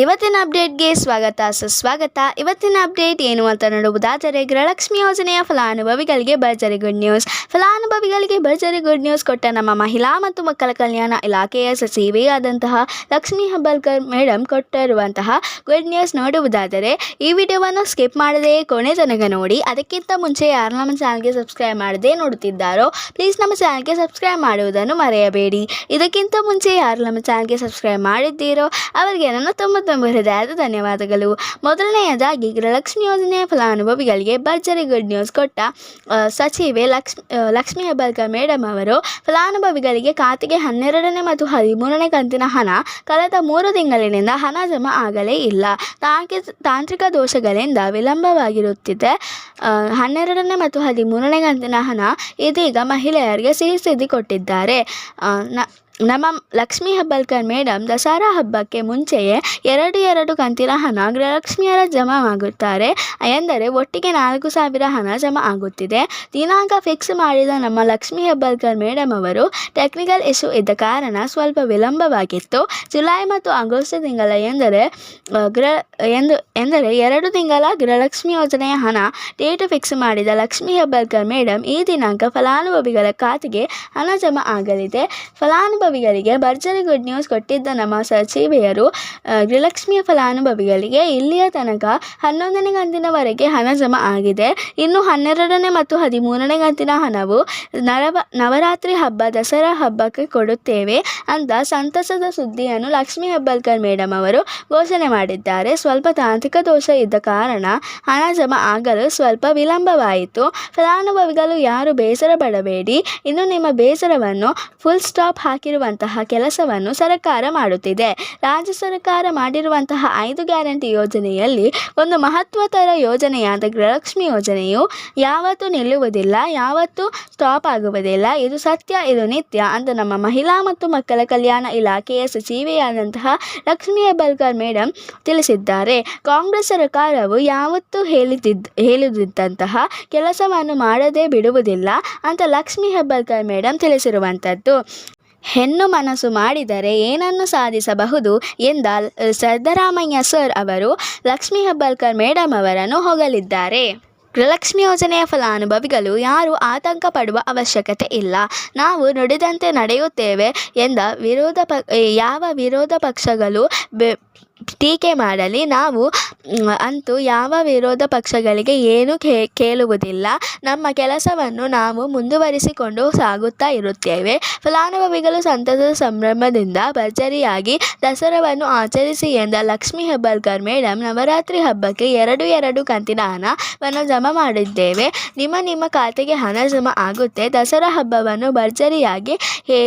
ಇವತ್ತಿನ ಅಪ್ಡೇಟ್ಗೆ ಸ್ವಾಗತ. ಸುಸ್ವಾಗತ. ಇವತ್ತಿನ ಅಪ್ಡೇಟ್ ಏನು ಅಂತ ನೋಡುವುದಾದರೆ ಗೃಹಲಕ್ಷ್ಮಿ ಯೋಜನೆಯ ಫಲಾನುಭವಿಗಳಿಗೆ ಭರ್ಜರಿ ಗುಡ್ ನ್ಯೂಸ್. ಫಲಾನುಭವಿಗಳಿಗೆ ಭರ್ಜರಿ ಗುಡ್ ನ್ಯೂಸ್ ಕೊಟ್ಟ ನಮ್ಮ ಮಹಿಳಾ ಮತ್ತು ಮಕ್ಕಳ ಕಲ್ಯಾಣ ಇಲಾಖೆಯ ಸಚಿವೆಯಾದಂತಹ ಲಕ್ಷ್ಮೀ ಹಬ್ಬಲ್ಕರ್ ಮೇಡಮ್ ಕೊಟ್ಟಿರುವಂತಹ ಗುಡ್ ನ್ಯೂಸ್ ನೋಡುವುದಾದರೆ ಈ ವಿಡಿಯೋವನ್ನು ಸ್ಕಿಪ್ ಮಾಡದೆ ಕೊನೆ ತನಕ ನೋಡಿ. ಅದಕ್ಕಿಂತ ಮುಂಚೆ ಯಾರು ನಮ್ಮ ಚಾನಲ್ಗೆ ಸಬ್ಸ್ಕ್ರೈಬ್ ಮಾಡದೆ ನೋಡುತ್ತಿದ್ದಾರೋ, ಪ್ಲೀಸ್ ನಮ್ಮ ಚಾನಲ್ಗೆ ಸಬ್ಸ್ಕ್ರೈಬ್ ಮಾಡುವುದನ್ನು ಮರೆಯಬೇಡಿ. ಇದಕ್ಕಿಂತ ಮುಂಚೆ ಯಾರು ನಮ್ಮ ಚಾನಲ್ಗೆ ಸಬ್ಸ್ಕ್ರೈಬ್ ಮಾಡಿದ್ದೀರೋ, ಅವರಿಗೆ ನನ್ನ ತುಂಬ ತುಂಬ ಹೃದಯದ ಧನ್ಯವಾದಗಳು. ಮೊದಲನೆಯದಾಗಿ ಗೃಹಲಕ್ಷ್ಮಿ ಯೋಜನೆಯ ಫಲಾನುಭವಿಗಳಿಗೆ ಭರ್ಜರಿ ಗುಡ್ ನ್ಯೂಸ್ ಕೊಟ್ಟ ಸಚಿವೆ ಲಕ್ಷ್ಮಿ ಲಕ್ಷ್ಮಿ ಹೆಬ್ಬಾಳ್ಕರ್ ಮೇಡಮ್ ಅವರು, ಫಲಾನುಭವಿಗಳಿಗೆ ಖಾತೆಗೆ ಹನ್ನೆರಡನೇ ಮತ್ತು ಹದಿಮೂರನೇ ಕಂತಿನ ಹಣ ಕಳೆದ ಮೂರು ತಿಂಗಳಿನಿಂದ ಹಣ ಜಮಾ ಆಗಲೇ ಇಲ್ಲ. ತಾಂಕಿ ತಾಂತ್ರಿಕ ದೋಷಗಳಿಂದ ವಿಳಂಬವಾಗಿರುತ್ತಿದೆ. ಹನ್ನೆರಡನೇ ಮತ್ತು ಹದಿಮೂರನೇ ಕಂತಿನ ಹಣ ಇದೀಗ ಮಹಿಳೆಯರಿಗೆ ಸಿಹಿ ಸಿದ್ದಿ ಕೊಟ್ಟಿದ್ದಾರೆ. ನ ನಮ್ಮ ಲಕ್ಷ್ಮೀ ಹಬ್ಬಲ್ಕರ್ ಮೇಡಮ್ ದಸರಾ ಹಬ್ಬಕ್ಕೆ ಮುಂಚೆಯೇ ಎರಡು ಎರಡು ಕಂತಿನ ಹಣ ಗೃಹಲಕ್ಷ್ಮಿಯರ ಜಮಾ ಆಗುತ್ತಾರೆ. ಎಂದರೆ ಒಟ್ಟಿಗೆ ನಾಲ್ಕು ಸಾವಿರ ಹಣ ಜಮಾ ಆಗುತ್ತಿದೆ. ದಿನಾಂಕ ಫಿಕ್ಸ್ ಮಾಡಿದ ನಮ್ಮ ಲಕ್ಷ್ಮೀ ಹೆಬ್ಬಾಳ್ಕರ್ ಮೇಡಮ್ ಅವರು ಟೆಕ್ನಿಕಲ್ ಇಶ್ಯೂ ಇದ್ದ ಕಾರಣ ಸ್ವಲ್ಪ ವಿಳಂಬವಾಗಿತ್ತು. ಜುಲೈ ಮತ್ತು ಆಗಸ್ಟ್ ತಿಂಗಳ ಎಂದರೆ ಗೃಹ, ಎಂದು, ಎಂದರೆ ಎರಡು ತಿಂಗಳ ಗೃಹಲಕ್ಷ್ಮಿ ಯೋಜನೆಯ ಹಣ ಡೇಟ್ ಫಿಕ್ಸ್ ಮಾಡಿದ ಲಕ್ಷ್ಮೀ ಹೆಬ್ಬಾಳ್ಕರ್ ಮೇಡಮ್ ಈ ದಿನಾಂಕ ಫಲಾನುಭವಿಗಳ ಖಾತೆಗೆ ಹಣ ಜಮಾ ಆಗಲಿದೆ. ಫಲಾನುಭವಿಗಳಿಗೆ ಭರ್ಜರಿ ಗುಡ್ ನ್ಯೂಸ್ ಕೊಟ್ಟಿದ್ದ ನಮ್ಮ ಸಚಿವೆಯರು ಗೃಹಲಕ್ಷ್ಮಿಯ ಫಲಾನುಭವಿಗಳಿಗೆ ಇಲ್ಲಿಯ ತನಕ ಹನ್ನೊಂದನೇ ಕಂತಿನವರೆಗೆ ಹಣ ಜಮಾ ಆಗಿದೆ. ಇನ್ನು ಹನ್ನೆರಡನೇ ಮತ್ತು ಹದಿಮೂರನೇ ಕಂತಿನ ಹಣವು ನರವ, ನವರಾತ್ರಿ ಹಬ್ಬ, ದಸರಾ ಹಬ್ಬಕ್ಕೆ ಕೊಡುತ್ತೇವೆ ಅಂತ ಸಂತಸದ ಸುದ್ದಿಯನ್ನು ಲಕ್ಷ್ಮೀ ಹೆಬ್ಬಾಳ್ಕರ್ ಮೇಡಮ್ ಅವರು ಘೋಷಣೆ ಮಾಡಿದ್ದಾರೆ. ಸ್ವಲ್ಪ ತಾಂತ್ರಿಕ ದೋಷ ಇದ್ದ ಕಾರಣ ಹಣ ಜಮಾ ಆಗಲು ಸ್ವಲ್ಪ ವಿಳಂಬವಾಯಿತು. ಫಲಾನುಭವಿಗಳು ಯಾರು ಬೇಸರ ಪಡಬೇಡಿ, ಇನ್ನು ನಿಮ್ಮ ಬೇಸರವನ್ನು ಫುಲ್ ಸ್ಟಾಪ್ ಹಾಕಿರುವಂತಹ ಕೆಲಸವನ್ನು ಸರ್ಕಾರ ಮಾಡುತ್ತಿದೆ. ರಾಜ್ಯ ಸರ್ಕಾರ ಮಾಡಿರುವಂತಹ ಐದು ಗ್ಯಾರಂಟಿ ಯೋಜನೆಯಲ್ಲಿ ಒಂದು ಮಹತ್ವತರ ಯೋಜನೆಯಾದ ಗೃಹಲಕ್ಷ್ಮಿ ಯೋಜನೆಯು ಯಾವತ್ತೂ ನಿಲ್ಲುವುದಿಲ್ಲ, ಯಾವತ್ತೂ ಸ್ಟಾಪ್ ಆಗುವುದಿಲ್ಲ. ಇದು ಸತ್ಯ, ಇದು ನಿತ್ಯ. ಅಂತ ನಮ್ಮ ಮಹಿಳಾ ಮತ್ತು ಮಕ್ಕಳ ಕಲ್ಯಾಣ ಇಲಾಖೆಯ ಸಚಿವೆಯಾದಂತಹ ಲಕ್ಷ್ಮಿ ಹೆಬ್ಬಾಳ್ಕರ್ ಮೇಡಮ್ ತಿಳಿಸಿದ್ದಾರೆ. ಕಾಂಗ್ರೆಸ್ ಸರ್ಕಾರವು ಯಾವತ್ತೂ ಹೇಳಿದ್ದ ಹೇಳಿದ್ದಂತಹ ಕೆಲಸವನ್ನು ಮಾಡದೇ ಬಿಡುವುದಿಲ್ಲ ಅಂತ ಲಕ್ಷ್ಮಿ ಹೆಬ್ಬಾಳ್ಕರ್ ಮೇಡಮ್ ತಿಳಿಸಿರುವಂಥದ್ದು. ಹೆಣ್ಣು ಮನಸ್ಸು ಮಾಡಿದರೆ ಏನನ್ನು ಸಾಧಿಸಬಹುದು ಎಂದ ಸಿದ್ದರಾಮಯ್ಯ ಸರ್ ಅವರು ಲಕ್ಷ್ಮೀ ಹೆಬ್ಬಾಳ್ಕರ್ ಮೇಡಮ್ ಅವರನ್ನು ಹೊಗಳಿದ್ದಾರೆ. ಗೃಹಲಕ್ಷ್ಮಿ ಯೋಜನೆಯ ಫಲಾನುಭವಿಗಳು ಯಾರೂ ಆತಂಕ ಪಡುವ ಅವಶ್ಯಕತೆ ಇಲ್ಲ. ನಾವು ನುಡಿದಂತೆ ನಡೆಯುತ್ತೇವೆ ಎಂದ ವಿರೋಧ ಪ, ಯಾವ ವಿರೋಧ ಪಕ್ಷಗಳು ಬೆ ಟೀಕೆ ಮಾಡಲಿ, ನಾವು ಅಂತೂ ಯಾವ ವಿರೋಧ ಪಕ್ಷಗಳಿಗೆ ಏನೂ ಕೇಳುವುದಿಲ್ಲ. ನಮ್ಮ ಕೆಲಸವನ್ನು ನಾವು ಮುಂದುವರಿಸಿಕೊಂಡು ಸಾಗುತ್ತಾ ಇರುತ್ತೇವೆ. ಫಲಾನುಭವಿಗಳು ಸಂತಸದ ಸಂಭ್ರಮದಿಂದ ಭರ್ಜರಿಯಾಗಿ ದಸರಾವನ್ನು ಆಚರಿಸಿ ಎಂದ ಲಕ್ಷ್ಮೀ ಹೆಬ್ಬಾಳ್ಕರ್ ಮೇಡಮ್ ನವರಾತ್ರಿ ಹಬ್ಬಕ್ಕೆ ಎರಡು ಎರಡು ಕಂತಿನ ಹಣವನ್ನು ಜಮಾ ಮಾಡಿದ್ದೇವೆ. ನಿಮ್ಮ ನಿಮ್ಮ ಖಾತೆಗೆ ಹಣ ಜಮಾ ಆಗುತ್ತೆ. ದಸರಾ ಹಬ್ಬವನ್ನು ಭರ್ಜರಿಯಾಗಿ ಹೇ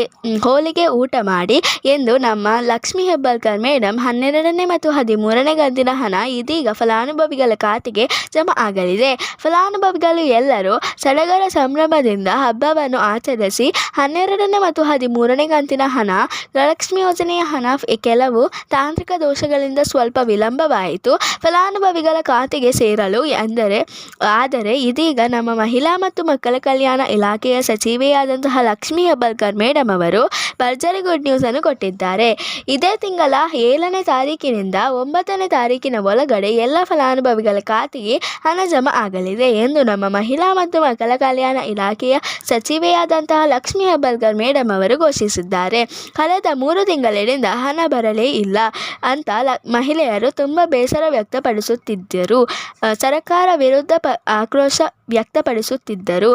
ಹೋಳಿಗೆ ಊಟ ಮಾಡಿ ಎಂದು ನಮ್ಮ ಲಕ್ಷ್ಮೀ ಹೆಬ್ಬಾಳ್ಕರ್ ಮೇಡಮ್ ಹನ್ನೆರಡನೇ ಮತ್ತು ಹದಿಮೂರನೇ ಕಂತಿನ ಹಣ ಇದೀಗ ಫಲಾನುಭವಿಗಳ ಖಾತೆಗೆ ಜಮಾ ಆಗಲಿದೆ. ಫಲಾನುಭವಿಗಳು ಎಲ್ಲರೂ ಸಡಗರ ಸಂಭ್ರಮದಿಂದ ಹಬ್ಬವನ್ನು ಆಚರಿಸಿ ಹನ್ನೆರಡನೇ ಮತ್ತು ಹದಿಮೂರನೇ ಕಂತಿನ ಹಣ ಗೃಹಲಕ್ಷ್ಮಿ ಯೋಜನೆಯ ಹಣ ಕೆಲವು ತಾಂತ್ರಿಕ ದೋಷಗಳಿಂದ ಸ್ವಲ್ಪ ವಿಳಂಬವಾಯಿತು. ಫಲಾನುಭವಿಗಳ ಖಾತೆಗೆ ಸೇರಲು ಎಂದರೆ, ಆದರೆ ಇದೀಗ ನಮ್ಮ ಮಹಿಳಾ ಮತ್ತು ಮಕ್ಕಳ ಕಲ್ಯಾಣ ಇಲಾಖೆಯ ಸಚಿವೆಯಾದಂತಹ ಲಕ್ಷ್ಮಿ ಹೆಬ್ಬಲ್ಕರ್ ಮೇಡಮ್ ಅವರು ಭರ್ಜರಿ ಗುಡ್ ನ್ಯೂಸನ್ನು ಕೊಟ್ಟಿದ್ದಾರೆ. ಇದೇ ತಿಂಗಳ ಏಳನೇ ತಾರೀಕಿನಿಂದ ಒಂಬತ್ತನೇ ತಾರೀಕಿನ ಒಳಗಡೆ ಎಲ್ಲ ಫಲಾನುಭವಿಗಳ ಖಾತೆಗೆ ಹಣ ಜಮಾ ಆಗಲಿದೆ ಎಂದು ನಮ್ಮ ಮಹಿಳಾ ಮತ್ತು ಮಕ್ಕಳ ಕಲ್ಯಾಣ ಇಲಾಖೆಯ ಸಚಿವೆಯಾದಂತಹ ಲಕ್ಷ್ಮೀ ಹೆಬ್ಬಲ್ಕರ್ ಮೇಡಮ್ ಅವರು ಘೋಷಿಸಿದ್ದಾರೆ. ಕಳೆದ ಮೂರು ತಿಂಗಳಿನಿಂದ ಹಣ ಬರಲೇ ಇಲ್ಲ ಅಂತ ಮಹಿಳೆಯರು ತುಂಬ ಬೇಸರ ವ್ಯಕ್ತಪಡಿಸುತ್ತಿದ್ದರು. ಸರ್ಕಾರ ವಿರುದ್ಧ ಆಕ್ರೋಶ ವ್ಯಕ್ತಪಡಿಸುತ್ತಿದ್ದರು.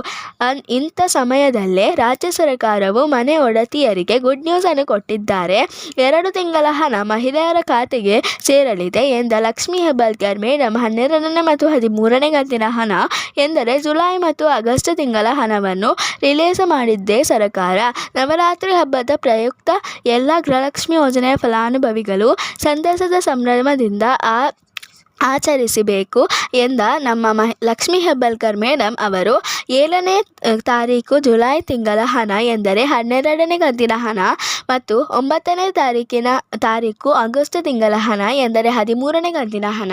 ಇಂಥ ಸಮಯದಲ್ಲೇ ರಾಜ್ಯ ಸರ್ಕಾರವು ಮನೆ ಒಡತಿಯರಿಗೆ ಗುಡ್ ನ್ಯೂಸನ್ನು ಕೊಟ್ಟಿದ್ದಾರೆ. ಎರಡು ತಿಂಗಳ ಹಣ ಮಹಿಳೆಯರ ಖಾತೆಗೆ ಸೇರಲಿದೆ ಎಂದ ಲಕ್ಷ್ಮಿ ಹೆಬ್ಬಾಳ್ಕರ್ ಮೇಡಮ್ ಹನ್ನೆರಡನೇ ಮತ್ತು ಹದಿಮೂರನೇ ಕಂತಿನ ಹಣ ಎಂದರೆ ಜುಲೈ ಮತ್ತು ಆಗಸ್ಟ್ ತಿಂಗಳ ಹಣವನ್ನು ರಿಲೀಸ್ ಮಾಡಿದ್ದೇ ಸರ್ಕಾರ. ನವರಾತ್ರಿ ಹಬ್ಬದ ಪ್ರಯುಕ್ತ ಎಲ್ಲ ಗೃಹಲಕ್ಷ್ಮಿ ಯೋಜನೆಯ ಫಲಾನುಭವಿಗಳು ಸಂತಸದ ಸಂಭ್ರಮದಿಂದ ಆ ಆಚರಿಸಬೇಕು ಎಂದ ನಮ್ಮ ಮಹಿ, ಲಕ್ಷ್ಮೀ ಹೆಬ್ಬಾಳ್ಕರ್ ಮೇಡಮ್ ಅವರು, ಏಳನೇ ತಾರೀಕು ಜುಲೈ ತಿಂಗಳ ಹಣ ಎಂದರೆ ಹನ್ನೆರಡನೇ ಕಂತಿನ ಹಣ ಮತ್ತು ಒಂಬತ್ತನೇ ತಾರೀಕಿನ, ತಾರೀಕು ಆಗಸ್ಟ್ ತಿಂಗಳ ಹಣ ಎಂದರೆ ಹದಿಮೂರನೇ ಕಂತಿನ ಹಣ.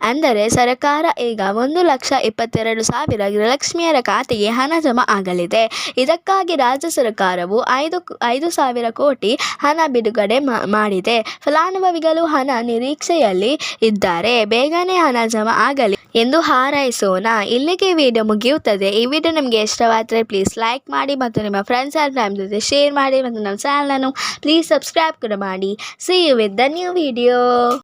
ಅಂದರೆ ಸರಕಾರ ಈಗ ಒಂದು ಲಕ್ಷ ಇಪ್ಪತ್ತೆರಡು ಸಾವಿರ ಗೃಹಲಕ್ಷ್ಮಿಯರ ಖಾತೆಗೆ ಹಣ ಜಮಾ ಆಗಲಿದೆ. ಇದಕ್ಕಾಗಿ ರಾಜ್ಯ ಸರ್ಕಾರವು ಐದು ಐದು ಸಾವಿರ ಕೋಟಿ ಹಣ ಬಿಡುಗಡೆ ಮಾಡಿದೆ. ಫಲಾನುಭವಿಗಳು ಹಣ ನಿರೀಕ್ಷೆಯಲ್ಲಿ ಇದ್ದಾರೆ. ಬೇಗನೆ ಹಣ ಜಮಾ ಆಗಲಿ ಎಂದು ಹಾರೈಸೋಣ. ಇಲ್ಲಿಗೆ ವಿಡಿಯೋ ಮುಗಿಯುತ್ತದೆ. ಈ ವಿಡಿಯೋ ನಿಮಗೆ ಇಷ್ಟವಾದರೆ ಪ್ಲೀಸ್ ಲೈಕ್ ಮಾಡಿ ಮತ್ತು ನಿಮ್ಮ ಫ್ರೆಂಡ್ಸ್ ಆ್ಯಂಡ್ ಫ್ಯಾಮಿಲಿ ಜೊತೆ ಶೇರ್ ಮಾಡಿ ಮತ್ತು ನಮ್ಮ ಚಾನಲನ್ನು ಪ್ಲೀಸ್ ಸಬ್ಸ್ಕ್ರೈಬ್ ಕೂಡ ಮಾಡಿ. See you with the new video